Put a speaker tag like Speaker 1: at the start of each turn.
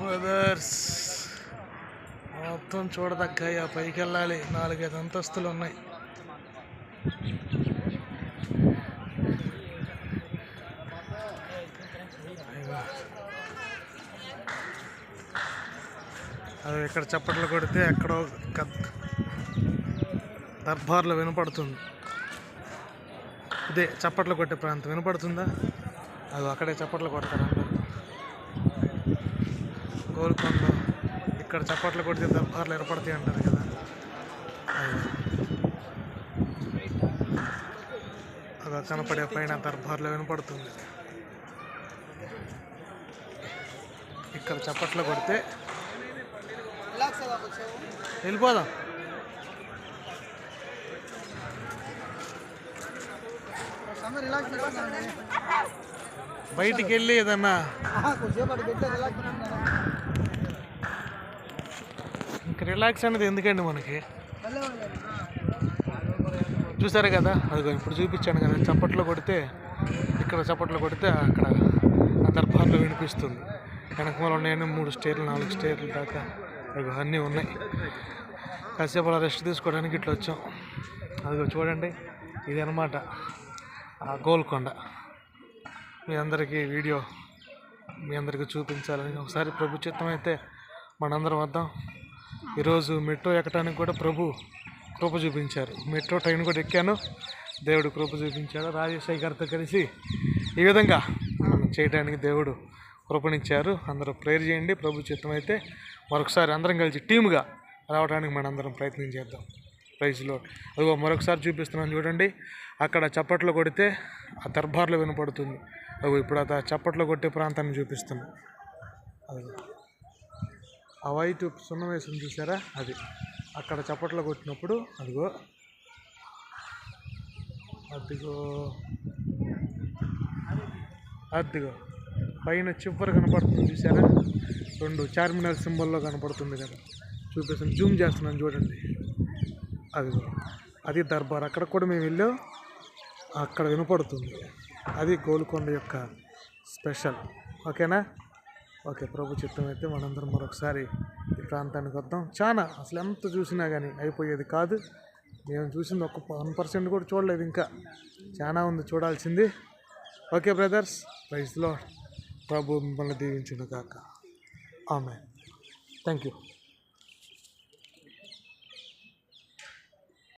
Speaker 1: Brothers మొత్తం చూడదక్కాయి పైకి వెళ్ళాలి నాలుగైదు అంతస్తులు ఉన్నాయి అవి ఇక్కడ చప్పట్లు కొడితే ఎక్కడో దర్బార్లో వినపడుతుంది. ఇదే చప్పట్లు కొట్టే ప్రాంతం. వినపడుతుందా? అది అక్కడే చప్పట్లు కొడతారు గోల్కొండ ఇక్కడ చప్పట్లు కొడితే దర్బార్లు ఏర్పడతాయి అంటారు కదా. అది కనపడే పైన దర్బార్లో వినపడుతుంది. ఇక్కడ చప్పట్లు కొడితే వెళ్ళిపోదాం. బయటికి వెళ్ళి ఏదన్నా రిలాక్స్ అనేది ఎందుకండి మనకి? చూసారు కదా? అదిగో ఇప్పుడు చూపించాను కదా చప్పట్లు కొడితే ఇక్కడ చప్పట్లు కొడితే అక్కడ ఆ దర్బార్లో వినిపిస్తుంది. వెనకమాల ఉన్నాయని మూడు స్టేర్లు నాలుగు స్టేర్లు దాకా అదిగో అన్నీ ఉన్నాయి. కాసేపు అలా రెస్ట్ తీసుకోవడానికి ఇట్లా వచ్చాం. అదిగో చూడండి ఇది అనమాట ఆ గోల్కొండ. మీ అందరికీ వీడియో మీ అందరికీ చూపించాలని ఒకసారి ప్రభు చిత్తం అయితే మనందరం వద్దాం. ఈరోజు మెట్రో ఎక్కడానికి కూడా ప్రభు కృప చూపించారు. మెట్రో ట్రైన్ కూడా ఎక్కాను. దేవుడు కృప చూపించాడు. రాజేశాయి గారితో కలిసి ఈ విధంగా మనం చేయడానికి దేవుడు కృపణించారు అందరూ ప్రేర్ చేయండి. ప్రభు చిత్తం అయితే మరొకసారి అందరం కలిసి టీముగా రావడానికి మనం అందరం ప్రయత్నం చేద్దాం. ప్రైజ్లో అదిగో మరొకసారి చూపిస్తున్నాను చూడండి. అక్కడ చప్పట్లు కొడితే ఆ దర్బార్లో వినపడుతుంది. అదిగో ఇప్పుడు ఆ చప్పట్లు కొట్టే ప్రాంతాన్ని చూపిస్తున్నాను అదిగో. ఆ వైట్ సున్నం వేసింది చూసారా? అది. అక్కడ చప్పట్లో కొట్టినప్పుడు అదిగో. అదిగో. అదిగో. పైన చివరి కనపడుతుంది చూసారా? రెండు చార్మినార్ సింబల్లో కనపడుతుంది కదా. చూపిస్తాను జూమ్ చేస్తున్నాను చూడండి. అదిగో. అది దర్బార్. అక్కడ కూడా మేము వెళ్ళాం. అక్కడ వినపడుతుంది. అది గోల్కొండ యొక్క స్పెషల్. ఓకేనా? ఓకే ప్రభు చిత్తం అయితే మనందరం మరొకసారి ఈ ప్రాంతానికి వద్దాం. చాలా అసలు ఎంత చూసినా కానీ అయిపోయేది కాదు. మేము చూసింది ఒక వన్ పర్సెంట్ కూడా చూడలేదు ఇంకా. చాలా ఉంది చూడాల్సింది. ఓకే బ్రదర్స్ ప్రైజ్లో ప్రభు మిమ్మల్ని దీవించును కాక ఆమె థ్యాంక్ యూ